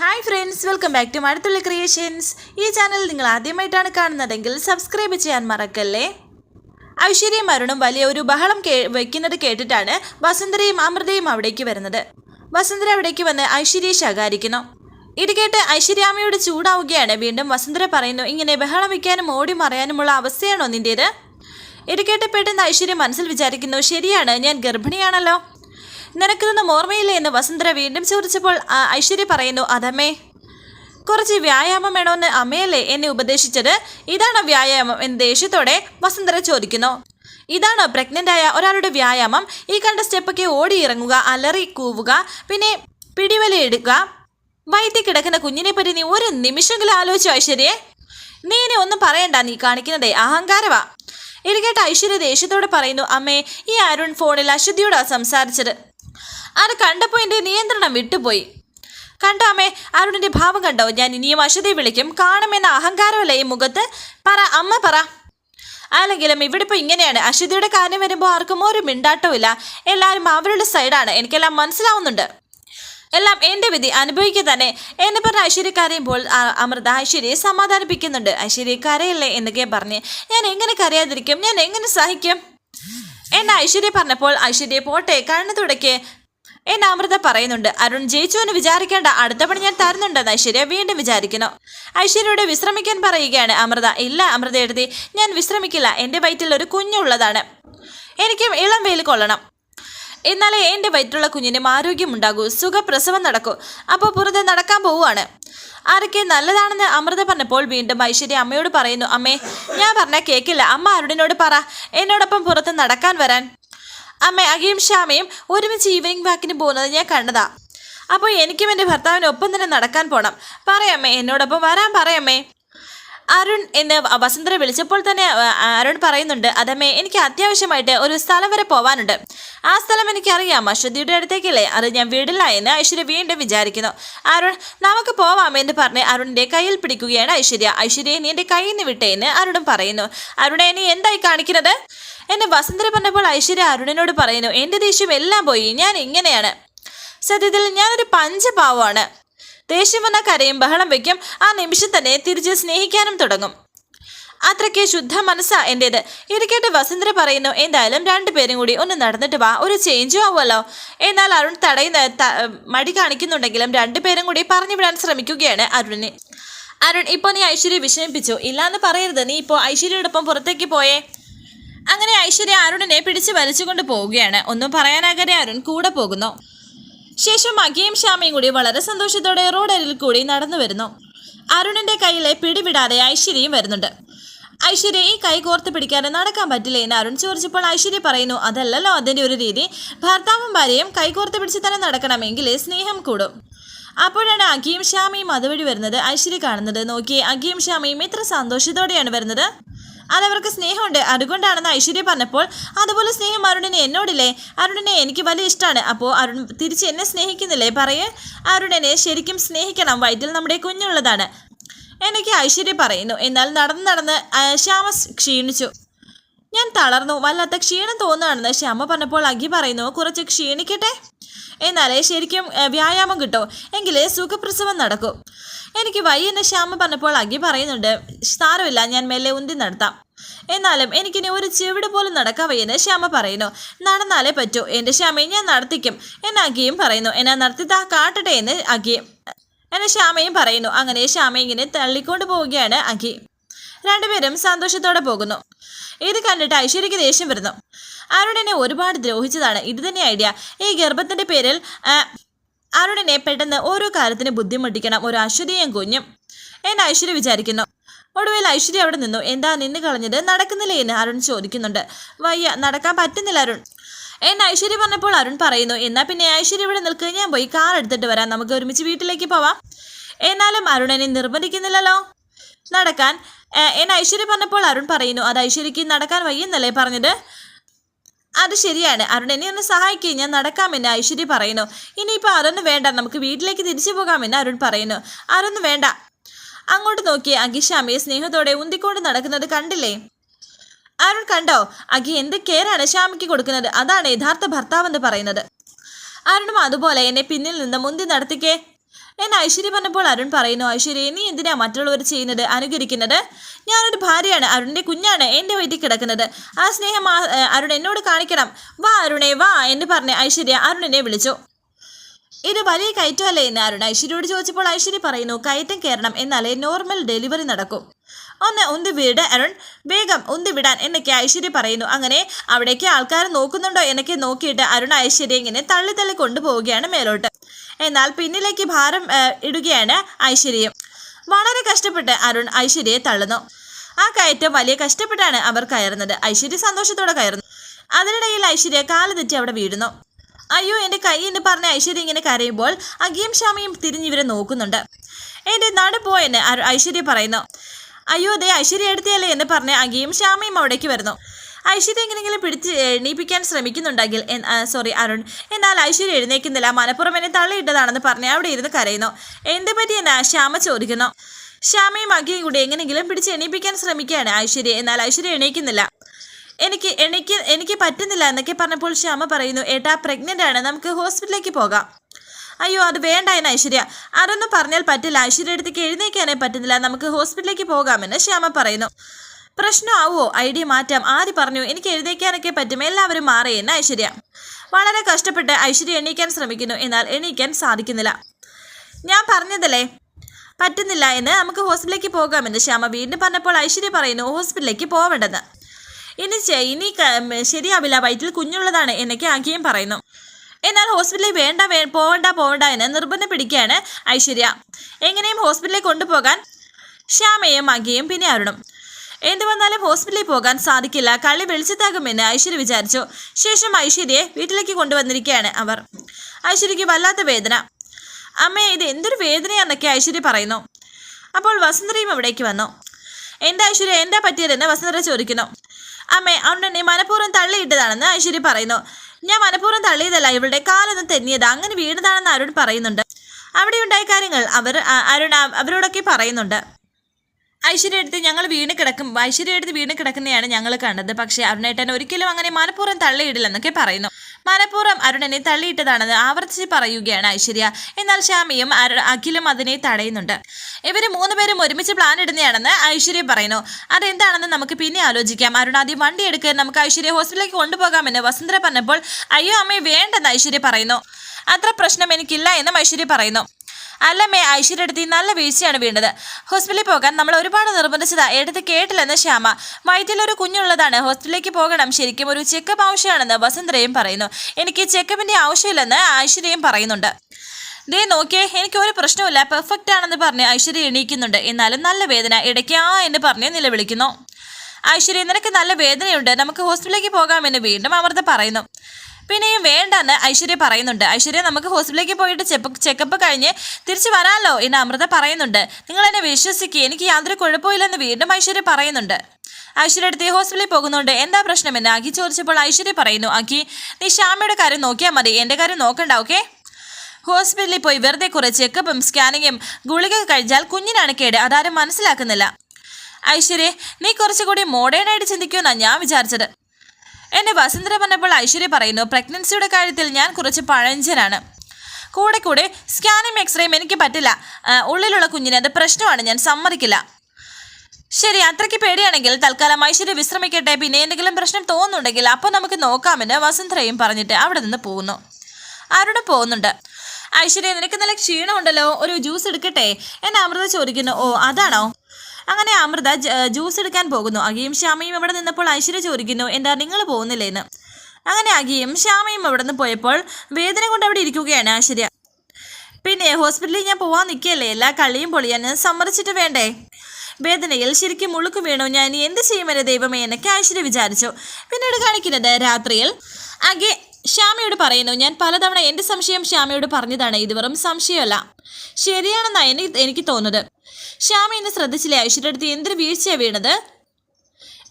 Hi friends welcome back to Mazhathulli creations ഈ channel നിങ്ങൾ ആദ്യമായിട്ടാണ് കാണുന്നതെങ്കിൽ സബ്സ്ക്രൈബ് ചെയ്യാൻ മറക്കല്ലേ? ഐശ്വര്യയും അരുണും വലിയ ഒരു ബഹളം കേ വയ്ക്കുന്നത് കേട്ടിട്ടാണ് വസുന്ധരയും അമൃതയും അവിടേക്ക് വരുന്നത്. വസുന്ധര അവിടേക്ക് വന്ന് ഐശ്വര്യയെ ശകാരിക്കുന്നു. ഇത് കേട്ട് ഐശ്വര്യാമ്മയോട് ചൂടാവുകയാണ്. വീണ്ടും വസുന്ധര പറയുന്നു ഇങ്ങനെ ബഹളം വയ്ക്കാനും ഓടി മറയാനുമുള്ള അവസ്ഥയാണോ നിന്റേത് ഇത് കേട്ട് പെട്ടെന്ന് ഐശ്വര്യ മനസ്സിൽ വിചാരിക്കുന്നു ശരിയാണ് ഞാൻ ഗർഭിണിയാണല്ലോ. നിനക്കിതൊന്നും ഓർമ്മയില്ലേ എന്ന് വസുന്ധര വീണ്ടും ചോദിച്ചപ്പോൾ ഐശ്വര്യ പറയുന്നു അതമ്മേ കുറച്ച് വ്യായാമം വേണമെന്ന് അമ്മയല്ലേ എന്നെ ഉപദേശിച്ചത്? ഇതാണ് വ്യായാമം? എന്ന് ദേഷ്യത്തോടെ വസുന്ധര ചോദിക്കുന്നു. ഇതാണ് പ്രഗ്നന്റ് ആയ ഒരാളുടെ വ്യായാമം? ഈ കണ്ട സ്റ്റെപ്പൊക്കെ ഓടിയിറങ്ങുക അലറി കൂവുക പിന്നെ പിടിവലയിടുക വയറ്റി കിടക്കുന്ന കുഞ്ഞിനെ പറ്റി നീ ഒരു നിമിഷമെങ്കിലും ആലോചിച്ചു ഐശ്വര്യയെ നീ ഇനി ഒന്നും പറയണ്ട നീ കാണിക്കുന്നതേ അഹങ്കാരവാ. ഇത് ഐശ്വര്യ ദേഷ്യത്തോടെ പറയുന്നു അമ്മേ ഈ അരുൺ ഫോണിൽ അശ്വതിയോടാ സംസാരിച്ചത്. അത് കണ്ടപ്പോൾ എന്റെ നിയന്ത്രണം വിട്ടുപോയി. കണ്ടാമേ അരുണിന്റെ ഭാവം കണ്ടോ? ഞാൻ ഇനിയും അശ്വതി വിളിക്കും. കാണുമെന്ന അഹങ്കാരമല്ലേ ഈ മുഖത്ത്? പറ അമ്മ പറ. അല്ലെങ്കിലും ഇവിടെ ഇപ്പോൾ ഇങ്ങനെയാണ്. അശ്വതിയുടെ കാര്യം വരുമ്പോൾ ആർക്കും ഒരു മിണ്ടാട്ടവും എല്ലാവരും അവരുടെ സൈഡാണ്. എനിക്കെല്ലാം മനസ്സിലാവുന്നുണ്ട്. എല്ലാം എന്റെ വിധി. അനുഭവിക്കുക തന്നെ. എന്നെ പറഞ്ഞ ഐശ്വര്യ കരയുമ്പോൾ അമൃത ഐശ്വര്യയെ സമാധാനിപ്പിക്കുന്നുണ്ട്. ഐശ്വര്യ എന്നൊക്കെ പറഞ്ഞ് ഞാൻ എങ്ങനെ കരയാതിരിക്കും? ഞാൻ എങ്ങനെ സഹിക്കും? എന്നെ ഐശ്വര്യ പറഞ്ഞപ്പോൾ ഐശ്വര്യ പോട്ടെ. കണ്ണു തുടക്കെ എന്നെ അമൃത പറയുന്നുണ്ട്. അരുൺ ജയിച്ചു എന്ന് വിചാരിക്കേണ്ട. അടുത്ത പണി ഞാൻ തരുന്നുണ്ടെന്ന് ഐശ്വര്യ വീണ്ടും വിചാരിക്കുന്നു. ഐശ്വര്യയോട് വിശ്രമിക്കാൻ പറയുകയാണ് അമൃത. ഇല്ല അമൃത എഴുതി ഞാൻ വിശ്രമിക്കില്ല. എന്റെ വയറ്റിൽ ഒരു കുഞ്ഞുള്ളതാണ് എനിക്കും ഇളം വെയിൽ കൊള്ളണം. എന്നാലേ എന്റെ വയറ്റിലുള്ള കുഞ്ഞിനും ആരോഗ്യമുണ്ടാകൂ സുഖപ്രസവം നടക്കൂ. അപ്പോൾ പുറത്ത് നടക്കാൻ പോവുകയാണ്. ആരൊക്കെ നല്ലതാണെന്ന് അമൃത പറഞ്ഞപ്പോൾ വീണ്ടും ഐശ്വര്യ അമ്മയോട് പറയുന്നു അമ്മേ ഞാൻ പറഞ്ഞാൽ കേൾക്കില്ല അമ്മ അരുണിനോട് പറ. എന്നോടൊപ്പം പുറത്ത് നടക്കാൻ വരാൻ. അമ്മ അഖിയും ശ്യാമയും ഒരുമിച്ച് ഈവനിങ് വാക്കിന് പോകുന്നത് ഞാൻ കണ്ടതാ. അപ്പോൾ എനിക്കും എന്റെ ഭർത്താവിനൊപ്പം തന്നെ നടക്കാൻ പോണം. പറയമ്മേ എന്നോടൊപ്പം വരാൻ പറയമ്മേ അരുൺ എന്ന് വസുന്ധര വിളിച്ചപ്പോൾ തന്നെ അരുൺ പറയുന്നുണ്ട് അതമ്മേ എനിക്ക് അത്യാവശ്യമായിട്ട് ഒരു സ്ഥലം വരെ പോവാനുണ്ട്. ആ സ്ഥലം എനിക്കറിയാം. അശ്വതിയുടെ അടുത്തേക്കല്ലേ? അത് ഞാൻ വീടില്ല എന്ന് ഐശ്വര്യ വീണ്ടും വിചാരിക്കുന്നു. അരുൺ നമുക്ക് പോവാം എന്ന് പറഞ്ഞ് അരുണിന്റെ കയ്യിൽ പിടിക്കുകയാണ് ഐശ്വര്യ. ഐശ്വര്യയെ നീ എന്റെ കയ്യിൽ നിന്ന് വിട്ടേ എന്ന് അരുണും പറയുന്നു. അരുണെ നീ എന്തായി കാണിക്കുന്നത്? എന്നെ വസുന്ധര പറഞ്ഞപ്പോൾ ഐശ്വര്യ അരുണിനോട് പറയുന്നു എന്റെ ദേഷ്യം എല്ലാം പോയി. ഞാൻ ഇങ്ങനെയാണ്. സത്യത്തിൽ ഞാനൊരു പഞ്ചപാവമാണ്. ദേഷ്യം വന്ന കരയും ബഹളം വയ്ക്കും ആ നിമിഷം തന്നെ തിരിച്ച് സ്നേഹിക്കാനും തുടങ്ങും. അത്രയ്ക്ക് ശുദ്ധ മനസ്സാ എന്റേത് ഇരിക്കട്ടെ കേട്ട് വസുന്ധര പറയുന്നു എന്തായാലും രണ്ടുപേരും കൂടി ഒന്ന് നടന്നിട്ട് വാ ഒരു ചേഞ്ചും ആവുമല്ലോ. എന്നാൽ അരുൺ തടയുന്ന മടി കാണിക്കുന്നുണ്ടെങ്കിലും രണ്ടുപേരും കൂടി പറഞ്ഞു വിടാൻ ശ്രമിക്കുകയാണ് അരുണിനെ. അരുൺ ഇപ്പോൾ നീ ഐശ്വര്യ വിഷമിപ്പിച്ചു. ഇല്ലാന്ന് പറയരുത്. നീ ഇപ്പോൾ ഐശ്വര്യയോടൊപ്പം പുറത്തേക്ക് പോയേ. അങ്ങനെ ഐശ്വര്യ അരുണിനെ പിടിച്ച് വലിച്ചുകൊണ്ട് പോവുകയാണ്. ഒന്നും പറയാനാകാതെ അരുൺ കൂടെ പോകുന്നു. ശേഷം അഖിയും ശ്യാമയും കൂടി വളരെ സന്തോഷത്തോടെ റോഡരിൽ കൂടി നടന്നു വരുന്നു. അരുണിന്റെ കയ്യിലെ പിടിവിടാതെ ഐശ്വര്യയും വരുന്നുണ്ട്. ഐശ്വര്യ ഈ കൈ കോർത്ത് പിടിക്കാതെ നടക്കാൻ പറ്റില്ല എന്ന് അരുൺ ചോദിച്ചപ്പോൾ ഐശ്വര്യ പറയുന്നു അതല്ലല്ലോ അതിന്റെ ഒരു രീതി. ഭർത്താവും ഭാര്യയും കൈ കോർത്ത് പിടിച്ച് തന്നെ നടക്കണമെങ്കിൽ സ്നേഹം കൂടും. അപ്പോഴാണ് അഖിയും ശ്യാമയും അതുവഴി വരുന്നത് ഐശ്വര്യ കാണുന്നത്. നോക്കി അഖിയും ശ്യാമയും ഇത്ര സന്തോഷത്തോടെയാണ് വരുന്നത്. അതവർക്ക് സ്നേഹമുണ്ട്. അതുകൊണ്ടാണെന്ന് ഐശ്വര്യ പറഞ്ഞപ്പോൾ അതുപോലെ സ്നേഹം അരുണിനെ എന്നോടില്ലേ? അരുണിനെ എനിക്ക് വലിയ ഇഷ്ടമാണ് അപ്പോൾ അരുൺ തിരിച്ച് എന്നെ സ്നേഹിക്കുന്നില്ലേ? പറയേ. അരുണിനെ ശരിക്കും സ്നേഹിക്കണം. വയറ്റിൽ നമ്മുടെ കുഞ്ഞുള്ളതാണ്. എനിക്ക് ഐശ്വര്യ പറയുന്നു. എന്നാൽ നടന്ന് നടന്ന് ശ്യാമ ക്ഷീണിച്ചു. ഞാൻ തളർന്നു. വല്ലാത്ത ക്ഷീണം തോന്നുകയാണെന്ന് ശ്യാമ പറഞ്ഞപ്പോൾ അഗി പറയുന്നു കുറച്ച് ക്ഷീണിക്കട്ടെ? എന്നാലേ ശരിക്കും വ്യായാമം കിട്ടും. എങ്കിലേ സുഖപ്രസവം നടക്കൂ. എനിക്ക് വയ്യെന്ന് ശ്യാമ പറഞ്ഞപ്പോൾ അഗി പറയുന്നുണ്ട് സാരമില്ല ഞാൻ മെല്ലെ ഉന്തി നടത്താം. എന്നാലും എനിക്കിനി ഒരു ചെവിട് പോലും നടക്കാൻ വയ്യെന്ന് ശ്യാമ പറയുന്നു. നടന്നാലേ പറ്റൂ. എന്റെ ശ്യാമയെ ഞാൻ നടത്തിക്കും. എന്ന് അഗിയും പറയുന്നു. എന്നെ നടത്തിത്താ കാട്ടട്ടെ എന്ന് അഖിയും എന്നെ ശ്യാമയും പറയുന്നു. അങ്ങനെ ശ്യാമ ഇങ്ങനെ തള്ളിക്കൊണ്ട് പോവുകയാണ് അഖി. രണ്ടുപേരും സന്തോഷത്തോടെ പോകുന്നു. ഇത് കണ്ടിട്ട് ഐശ്വര്യയ്ക്ക് ദേഷ്യം വരുന്നു. അരുണിനെ ഒരുപാട് ദ്രോഹിച്ചതാണ്. ഇത് തന്നെ ഐഡിയ. ഈ ഗർഭത്തിന്റെ പേരിൽ അരുണിനെ പെട്ടെന്ന് ഓരോ കാര്യത്തിന് ബുദ്ധിമുട്ടിക്കണം. ഒരു അശ്വതിയും കുഞ്ഞും എന്ന് ഐശ്വര്യ വിചാരിക്കുന്നു. ഒടുവിൽ ഐശ്വര്യ അവിടെ നിന്നു. എന്താ നിന്ന് കളഞ്ഞത്? നടക്കുന്നില്ലേ? എന്ന് അരുൺ ചോദിക്കുന്നുണ്ട്. വയ്യ നടക്കാൻ പറ്റുന്നില്ല അരുൺ. എന്ന് ഐശ്വര്യ പറഞ്ഞപ്പോൾ അരുൺ പറയുന്നു എന്നാ പിന്നെ ഐശ്വര്യ ഇവിടെ നിൽക്കുക ഞാൻ പോയി കാർ എടുത്തിട്ട് വരാം. നമുക്ക് ഒരുമിച്ച് വീട്ടിലേക്ക് പോവാം. എന്നാലും അരുണനെ നിർബന്ധിക്കുന്നില്ലല്ലോ. നടക്കാൻ എന്ന് ഐശ്വര്യ പറഞ്ഞപ്പോൾ അരുൺ പറയുന്നു അത് ഐശ്വര്യക്ക് നടക്കാൻ വയ്യെന്നല്ലേ പറഞ്ഞത്? അത് ശരിയാണ്. അരുൺ എന്നെ ഒന്ന് സഹായിക്കുക ഞാൻ നടക്കാമെന്ന് ഐശ്വര്യ പറയുന്നു. ഇനിയിപ്പോൾ അതൊന്നും വേണ്ട നമുക്ക് വീട്ടിലേക്ക് തിരിച്ചു പോകാമെന്ന് അരുൺ പറയുന്നു. അതൊന്നും വേണ്ട. അങ്ങോട്ട് നോക്കി അഖിശ്യാമയെ സ്നേഹത്തോടെ ഉന്തിക്കൊണ്ട് നടക്കുന്നത് കണ്ടില്ലേ? അരുൺ കണ്ടോ? അഖി എന്ത് കെയറാണ് ശ്യാമയ്ക്ക് കൊടുക്കുന്നത്? അതാണ് യഥാർത്ഥ ഭർത്താവെന്ന് പറയുന്നത്. അരുണും അതുപോലെ എന്നെ പിന്നിൽ നിന്ന് മുന്തി നടത്തിക്കേ എന്ന് ഐശ്വര്യ പറഞ്ഞപ്പോൾ അരുൺ പറയുന്നു ഐശ്വര്യ നീ എന്തിനാ മറ്റുള്ളവർ ചെയ്യുന്നത്? അനുകരിക്കുന്നത്? ഞാനൊരു ഭാര്യയാണ്. അരുണിന്റെ കുഞ്ഞാണ് എന്റെ വയറ്റിൽ കിടക്കുന്നത്. ആ സ്നേഹം അരുൺ എന്നോട് കാണിക്കണം. വാ അരുണേ വാ എന്ന് പറഞ്ഞ് ഐശ്വര്യ അരുണിനെ വിളിച്ചു. ഇത് വലിയ കയറ്റമല്ലേ? എന്ന് അരുൺ ഐശ്വര്യയോട് ചോദിച്ചപ്പോൾ ഐശ്വര്യ പറയുന്നു കയറ്റം കയറണം എന്നാലേ നോർമൽ ഡെലിവറി നടക്കും. ഒന്ന് ഉന്തി വീട് അരുൺ. വേഗം ഉന്തി വിടാൻ എന്നൊക്കെ ഐശ്വര്യ പറയുന്നു. അങ്ങനെ അവിടേക്ക് ആൾക്കാർ നോക്കുന്നുണ്ടോ എന്നൊക്കെ നോക്കിയിട്ട് അരുൺ ഐശ്വര്യ ഇങ്ങനെ തള്ളി തള്ളി കൊണ്ടുപോവുകയാണ് മേലോട്ട്. എന്നാൽ പിന്നിലേക്ക് ഭാരം ഇടുകയാണ് ഐശ്വര്യം വളരെ കഷ്ടപ്പെട്ട് അരുൺ ഐശ്വര്യയെ തള്ളുന്നു. ആ കയറ്റം വലിയ കഷ്ടപ്പെട്ടാണ് അവർ കയറുന്നത്. ഐശ്വര്യ സന്തോഷത്തോടെ കയറുന്നു. അതിനിടയിൽ ഐശ്വര്യ കാൽ തെറ്റി അവിടെ വീഴുന്നു. അയ്യോ എന്റെ കൈ എന്ന് പറഞ്ഞ ഐശ്വര്യ ഇങ്ങനെ കരയുമ്പോൾ അഗിയും ഷാമയും തിരിഞ്ഞിവരെ നോക്കുന്നുണ്ട്. എന്റെ നടുപോയെന്ന് ഐശ്വര്യ പറയുന്നു. അയ്യോ ദേ ഐശ്വര്യ എടുത്തിയല്ലേ എന്ന് പറഞ്ഞ് അങ്കിയും ശ്യാമയും അവിടേക്ക് വരുന്നു. ഐശ്വര്യ എങ്ങനെയെങ്കിലും പിടിച്ച് എണീപ്പിക്കാൻ ശ്രമിക്കുന്നുണ്ടെങ്കിൽ സോറി അരുൺ എന്നാൽ ഐശ്വര്യ എഴുന്നേക്കുന്നില്ല മനപ്പുറം എന്നെ തള്ളിയിട്ടതാണെന്ന് പറഞ്ഞ് അവിടെ ഇരുന്ന് കരയുന്നു. എന്ത് പറ്റിയെന്ന് ശ്യാമ ചോദിക്കുന്നു. ശ്യാമയും അഗിയും കൂടി എങ്ങനെയെങ്കിലും പിടിച്ച് എണീപ്പിക്കാൻ ശ്രമിക്കുകയാണ് ഐശ്വര്യ. എന്നാൽ ഐശ്വര്യ എണീക്കുന്നില്ല. എനിക്ക് എനിക്ക് എനിക്ക് പറ്റുന്നില്ല എന്നൊക്കെ പറഞ്ഞപ്പോൾ ശ്യാമ പറയുന്നു ഏട്ടാ പ്രഗ്നന്റ് ആണ്. നമുക്ക് ഹോസ്പിറ്റലിലേക്ക് പോകാം. അയ്യോ അത് വേണ്ട ഐശ്വര്യ. അതൊന്നും പറഞ്ഞാൽ പറ്റില്ല. ഐശ്വര്യ അടുത്തേക്ക് എഴുന്നേക്കാനേ പറ്റുന്നില്ല. നമുക്ക് ഹോസ്പിറ്റലിലേക്ക് പോകാമെന്ന് ശ്യാമ പറയുന്നു. പ്രശ്നമാവോ? ഐഡിയ മാറ്റാം. ആദ്യം പറഞ്ഞു എനിക്ക് എഴുതേക്കാനൊക്കെ പറ്റും. എല്ലാവരും മാറിയെന്ന് ഐശ്വര്യ. വളരെ കഷ്ടപ്പെട്ട് ഐശ്വര്യ എണീക്കാൻ ശ്രമിക്കുന്നു. എന്നാൽ എണീക്കാൻ സാധിക്കുന്നില്ല. ഞാൻ പറഞ്ഞതല്ലേ? പറ്റുന്നില്ല എന്ന് നമുക്ക് ഹോസ്പിറ്റലിലേക്ക് പോകാമെന്ന് ശ്യാമ വീണ്ടും പറഞ്ഞപ്പോൾ ഐശ്വര്യ പറയുന്നു ഹോസ്പിറ്റലിലേക്ക് പോവേണ്ടെന്ന്. ഇനി ഇനി ശരിയാവില്ല. വയറ്റിൽ കുഞ്ഞുള്ളതാണ് എന്നൊക്കെ ആക്കിയും പറയുന്നു. എന്നാൽ ഹോസ്പിറ്റലിൽ വേണ്ട പോകണ്ട പോവണ്ട എന്ന് നിർബന്ധം പിടിക്കുകയാണ് ഐശ്വര്യ. എങ്ങനെയും ഹോസ്പിറ്റലിൽ കൊണ്ടുപോകാൻ ശ്യാമയും അഖിയും പിന്നെ അരുണും. എന്ത് വന്നാലും ഹോസ്പിറ്റലിൽ പോകാൻ സാധിക്കില്ല. കള്ളി വെളിച്ചത്താകുമെന്ന് ഐശ്വര്യ വിചാരിച്ചു. ശേഷം ഐശ്വര്യയെ വീട്ടിലേക്ക് കൊണ്ടുവന്നിരിക്കുകയാണ് അവർ. ഐശ്വര്യയ്ക്ക് വല്ലാത്ത വേദന. അമ്മേ ഇത് എന്തൊരു വേദനയാണെന്നൊക്കെ ഐശ്വര്യ പറയുന്നു. അപ്പോൾ വസുന്ധരയും അവിടേക്ക് വന്നു. എന്താ ഐശ്വര്യ എന്താ പറ്റിയതെന്ന് വസുന്ധര ചോദിക്കുന്നു. അമ്മേ അണ്ണനെ മനഃപൂർവം തള്ളിയിട്ടതാണെന്ന് ഐശ്വര്യ പറയുന്നു. ഞാൻ മനഃപൂർവം തള്ളിയതല്ല ഇവളുടെ കാലൊന്ന് തെന്നിയത്. അങ്ങനെ വീണതാണെന്ന് അരുൺ പറയുന്നുണ്ട്. അവിടെ ഉണ്ടായ കാര്യങ്ങൾ അവർ അരുൺ അവരോടൊക്കെ പറയുന്നുണ്ട്. ഐശ്വര്യ എടുത്ത് ഞങ്ങൾ വീണ് കിടക്കും. ഐശ്വര്യ എടുത്ത് വീണ് കിടക്കുന്നതാണ് ഞങ്ങൾ കണ്ടത്. പക്ഷേ അരുണേട്ടൻ ഒരിക്കലും അങ്ങനെ മനഃപൂർവം തള്ളിയിടില്ലെന്നൊക്കെ പറയുന്നു. മനഃപൂർവം അരുണനെ തള്ളിയിട്ടതാണെന്ന് ആവർത്തിച്ച് പറയുകയാണ് ഐശ്വര്യ. എന്നാൽ ശ്യാമിയും അഖിലും അതിനെ തടയുന്നുണ്ട്. ഇവർ മൂന്നുപേരും ഒരുമിച്ച് പ്ലാൻ ഇടുന്നതാണെന്ന് ഐശ്വര്യ പറയുന്നു. അതെന്താണെന്ന് നമുക്ക് പിന്നെ ആലോചിക്കാം. അരുൺ ആദ്യം വണ്ടി എടുക്കുക നമുക്ക് ഐശ്വര്യ ഹോസ്പിറ്റലിലേക്ക് കൊണ്ടുപോകാമെന്ന് വസുന്ധര പറഞ്ഞപ്പോൾ അയ്യോ അമ്മേ വേണ്ടെന്ന് ഐശ്വര്യ പറയുന്നു. അത്ര പ്രശ്നം എനിക്കില്ല എന്നും ഐശ്വര്യ പറയുന്നു. അല്ലമ്മേ ഐശ്വര്യ എടുത്ത് നല്ല വീഴ്ചയാണ് വീണ്ടത് ഹോസ്പിറ്റലിൽ പോകാൻ നമ്മൾ ഒരുപാട് നിർബന്ധിച്ചതാ. എടുത്ത് കേട്ടില്ലെന്ന് ശ്യാമ. വയറ്റിലൊരു കുഞ്ഞുള്ളതാണ്. ഹോസ്പിറ്റലിലേക്ക് പോകണം. ശരിക്കും ഒരു ചെക്കപ്പ് ആവശ്യമാണെന്ന് വസന്തരയും പറയുന്നു. എനിക്ക് ചെക്കപ്പിന്റെ ആവശ്യമില്ലെന്ന് ഐശ്വര്യയും പറയുന്നുണ്ട്. ദേ നോക്കിയേ എനിക്ക് ഒരു പ്രശ്നമില്ല പെർഫെക്റ്റ് ആണെന്ന് പറഞ്ഞ് ഐശ്വര്യ എണീക്കുന്നുണ്ട്. എന്നാലും നല്ല വേദന. ഇടയ്ക്ക് ആ എന്ന് പറഞ്ഞ് നിലവിളിക്കുന്നു. ഐശ്വര്യ നിനക്ക് നല്ല വേദനയുണ്ട്. നമുക്ക് ഹോസ്പിറ്റലിലേക്ക് പോകാമെന്ന് വീണ്ടും അമൃത പറയുന്നു. പിന്നെയും വേണ്ടെന്ന് ഐശ്വര്യ പറയുന്നുണ്ട്. ഐശ്വര്യ നമുക്ക് ഹോസ്പിറ്റലിലേക്ക് പോയിട്ട് ചെക്കപ്പ് കഴിഞ്ഞ് തിരിച്ചു വരാമല്ലോ എന്ന് അമൃത പറയുന്നുണ്ട്. നിങ്ങൾ എന്നെ വിശ്വസിക്കുക എനിക്ക് യാതൊരു കുഴപ്പമില്ലെന്ന് വീണ്ടും ഐശ്വര്യ പറയുന്നുണ്ട്. ഐശ്വര്യ അടുത്ത് ഹോസ്പിറ്റലിൽ പോകുന്നുണ്ട്. എന്താ പ്രശ്നം എന്ന് അഖി ചോദിച്ചപ്പോൾ ഐശ്വര്യ പറയുന്നു അഖി നീ ശ്യാമയുടെ കാര്യം നോക്കിയാൽ മതി എന്റെ കാര്യം നോക്കണ്ട ഓക്കെ? ഹോസ്പിറ്റലിൽ പോയി വെറുതെ കുറെ ചെക്കപ്പും സ്കാനിങ്ങും ഗുളിക കഴിച്ചാൽ കുഞ്ഞിനാണ് കേട് അതാരും മനസ്സിലാക്കുന്നില്ല. ഐശ്വര്യ നീ കുറച്ചുകൂടി മോഡേൺ ആയിട്ട് ചിന്തിക്കുമെന്നാണ് ഞാൻ വിചാരിച്ചത്. എന്നെ വസുന്ധര പറഞ്ഞപ്പോൾ ഐശ്വര്യ പറയുന്നു പ്രഗ്നൻസിയുടെ കാര്യത്തിൽ ഞാൻ കുറച്ച് പഴഞ്ചനാണ്. കൂടെ കൂടെ സ്കാനിങ് എക്സ്റേയും എനിക്ക് പറ്റില്ല. ഉള്ളിലുള്ള കുഞ്ഞിന് അത് പ്രശ്നമാണ് ഞാൻ സമ്മതിക്കില്ല. ശരി അത്രയ്ക്ക് പേടിയാണെങ്കിൽ തൽക്കാലം ഐശ്വര്യ വിശ്രമിക്കട്ടെ. പിന്നെ എന്തെങ്കിലും പ്രശ്നം തോന്നുന്നുണ്ടെങ്കിൽ അപ്പോൾ നമുക്ക് നോക്കാമെന്ന് വസുന്ധരയും പറഞ്ഞിട്ട് അവിടെ നിന്ന് പോകുന്നു. ആരുടെ പോകുന്നുണ്ട്. ഐശ്വര്യ നിനക്ക് നല്ല ക്ഷീണമുണ്ടല്ലോ. ഒരു ജ്യൂസ് എടുക്കട്ടെ? എന്നെ അമൃത ചോദിക്കുന്നു. ഓ അതാണോ? അങ്ങനെ അമൃത ജ്യൂസ് എടുക്കാൻ പോകുന്നു. അഖിയും ശ്യാമയും ഇവിടെ നിന്നപ്പോൾ ഐശ്വര്യ ചോദിക്കുന്നു എന്താ നിങ്ങൾ പോകുന്നില്ലേന്ന്? അങ്ങനെ അഖിയും ശ്യാമയും അവിടെ നിന്ന് പോയപ്പോൾ വേദന കൊണ്ട് അവിടെ ഇരിക്കുകയാണ് ഐശ്വര്യ. പിന്നെ ഹോസ്പിറ്റലിൽ ഞാൻ പോവാൻ നിൽക്കുകയല്ലേ? എല്ലാ കളിയും പൊളിയാൻ സമ്മതിച്ചിട്ട് വേണ്ടേ? വേദനയിൽ ശരിക്കും മുളുക്കു വീണു. ഞാൻ എന്ത് ചെയ്യുമെന്ന് ദൈവമേ? എന്നൊക്കെ ഐശ്വര്യ വിചാരിച്ചു. പിന്നീട് കാണിക്കുന്നത് രാത്രിയിൽ അകെ ശ്യാമയോട് പറയുന്നു ഞാൻ പലതവണ എന്റെ സംശയം ശ്യാമയോട് പറഞ്ഞതാണ്. ഇത് വെറും സംശയമല്ല. ശരിയാണെന്നാണ് എനിക്ക് തോന്നുന്നത്. ശ്യാമ ഇന്ന് ശ്രദ്ധിച്ചില്ലേ? ഐശ്വര്യ അടുത്ത് എന്തൊരു വീഴ്ചയാണ് വീണത്?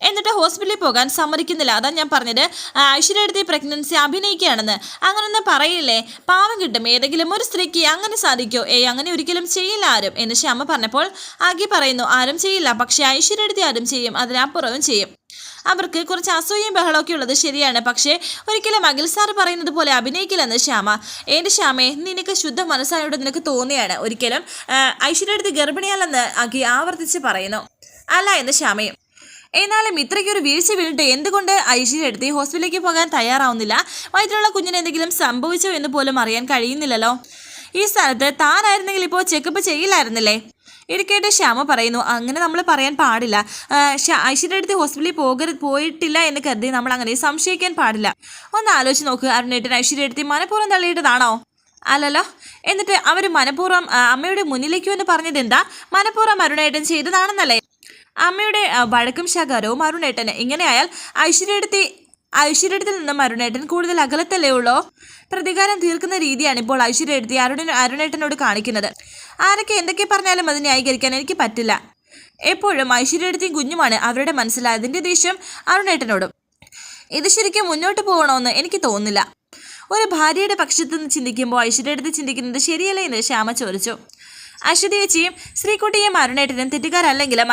എന്നിട്ട് ഹോസ്പിറ്റലിൽ പോകാൻ സമ്മതിക്കുന്നില്ല. അതാ ഞാൻ പറഞ്ഞത്. ഐശ്വര്യടുത്ത് പ്രഗ്നൻസി അഭിനയിക്കുകയാണെന്ന്. അങ്ങനൊന്നും പറയില്ലേ? പാവം കിട്ടും. ഏതെങ്കിലും ഒരു സ്ത്രീക്ക് അങ്ങനെ സാധിക്കോ? ഏയ് അങ്ങനെ ഒരിക്കലും ചെയ്യില്ല ആരും. എന്ന് ശ്യാമ പറഞ്ഞപ്പോൾ ആകെ പറയുന്നു ആരും ചെയ്യില്ല. പക്ഷെ ഐശ്വര്യ അടുത്ത് ആരും ചെയ്യും. അതിനപ്പുറവും ചെയ്യും. അവർക്ക് കുറച്ച് അസൂയയും ബഹളമൊക്കെ ഉള്ളത് ശരിയാണ്. പക്ഷേ ഒരിക്കലും അഖിൽ സാർ പറയുന്നത് പോലെ അഭിനയിക്കില്ലെന്ന് ശ്യാമ. എന്റെ ശ്യാമേ നിനക്ക് ശുദ്ധ മനസ്സായോട് നിനക്ക് തോന്നിയാണ്. ഒരിക്കലും ഐശ്വര്യടുത്ത് ഗർഭിണിയാലെന്ന് അഖി ആവർത്തിച്ച് പറയുന്നു. അല്ല എന്ന് ശ്യാമയും. എന്നാലും ഇത്രയ്ക്കൊരു വീഴ്ച വീണിട്ട് എന്തുകൊണ്ട് ഐശ്വര്യ എടുത്ത് ഹോസ്പിറ്റലിലേക്ക് പോകാൻ തയ്യാറാവുന്നില്ല? വയറ്റിലുള്ള കുഞ്ഞിന് എന്തെങ്കിലും സംഭവിച്ചോ എന്ന് പോലും അറിയാൻ കഴിയുന്നില്ലല്ലോ. ഈ സ്ഥലത്ത് താനായിരുന്നെങ്കിൽ ഇപ്പോൾ ചെക്കപ്പ് ചെയ്യില്ലായിരുന്നില്ലേ? ഇടുക്കേട്ട് ശ്യാമ പറയുന്നു അങ്ങനെ നമ്മൾ പറയാൻ പാടില്ല. ഐശ്വര്യ അടുത്ത് ഹോസ്പിറ്റലിൽ പോകരുത് പോയിട്ടില്ല എന്ന് കരുതി നമ്മൾ അങ്ങനെ സംശയിക്കാൻ പാടില്ല. ഒന്ന് ആലോചിച്ച് നോക്ക് അരുണേട്ടൻ ഐശ്വര്യ അടുത്ത് മനഃപൂർവം തള്ളിയിട്ടതാണോ? അല്ലല്ലോ. എന്നിട്ട് അവർ മനഃപൂർവം അമ്മയുടെ മുന്നിലേക്കു എന്ന് പറഞ്ഞത് എന്താ? മനഃപൂർവം അരുണേട്ടൻ ചെയ്തതാണെന്നല്ലേ? അമ്മയുടെ വഴക്കും ശകാരവും അരുണേട്ടന്. ഇങ്ങനെയായാൽ ഐശ്വര്യടുത്തി ഐശ്വര്യത്തിൽ നിന്നും അരുണേട്ടൻ കൂടുതൽ അകലത്തല്ലേ ഉള്ളോ? പ്രതികാരം തീർക്കുന്ന രീതിയാണ് ഇപ്പോൾ ഐശ്വര്യ ഐശ്വര്യടുത്തി അരുണ അരുണേട്ടനോട് കാണിക്കുന്നത്. ആരൊക്കെ എന്തൊക്കെ പറഞ്ഞാലും അത് ന്യായീകരിക്കാൻ എനിക്ക് പറ്റില്ല. എപ്പോഴും ഐശ്വര്യടുത്തിയും കുഞ്ഞുമാണ് അവരുടെ മനസ്സിൽ അതിന്റെ ദേഷ്യം അരുണേട്ടനോടും. ഇത് ശരിക്കും മുന്നോട്ട് പോകണമെന്ന് എനിക്ക് തോന്നുന്നില്ല. ഒരു ഭാര്യയുടെ പക്ഷത്ത് നിന്ന് ചിന്തിക്കുമ്പോൾ ഐശ്വര്യടുത്ത് ചിന്തിക്കുന്നത് ശരിയല്ല എന്ന് ശ്യാമ ചോദിച്ചു. അശ്വതിയേച്ചിയും ശ്രീകുട്ടിയും അരുണേട്ടനും തെറ്റുകാരല്ലെങ്കിലും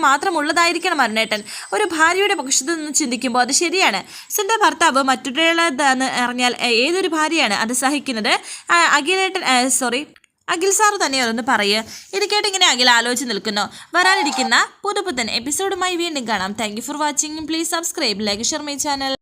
മാത്രം ഉള്ളതായിരിക്കണം അരുണേട്ടൻ. ഒരു ഭാര്യയുടെ പക്ഷത്തു നിന്ന് ചിന്തിക്കുമ്പോൾ അത് ശരിയാണ്. സ്വന്തം ഭർത്താവ് മറ്റൊരാളെന്ന് അറിഞ്ഞാൽ ഏതൊരു ഭാര്യയാണ് അത് സഹിക്കുന്നത്? അഖിലേട്ടൻ സോറി അഖിൽ സാർ തന്നെ അതൊന്ന് പറയുക ഇത് കേട്ടിങ്ങനെ അഖിൽ ആലോചിച്ച് നിൽക്കുന്നു. വരാനിരിക്കുന്ന പുതുപുത്തൻ എപ്പിസോഡുമായി വീണ്ടും കാണാം. Thank for watching please subscribe like share my channel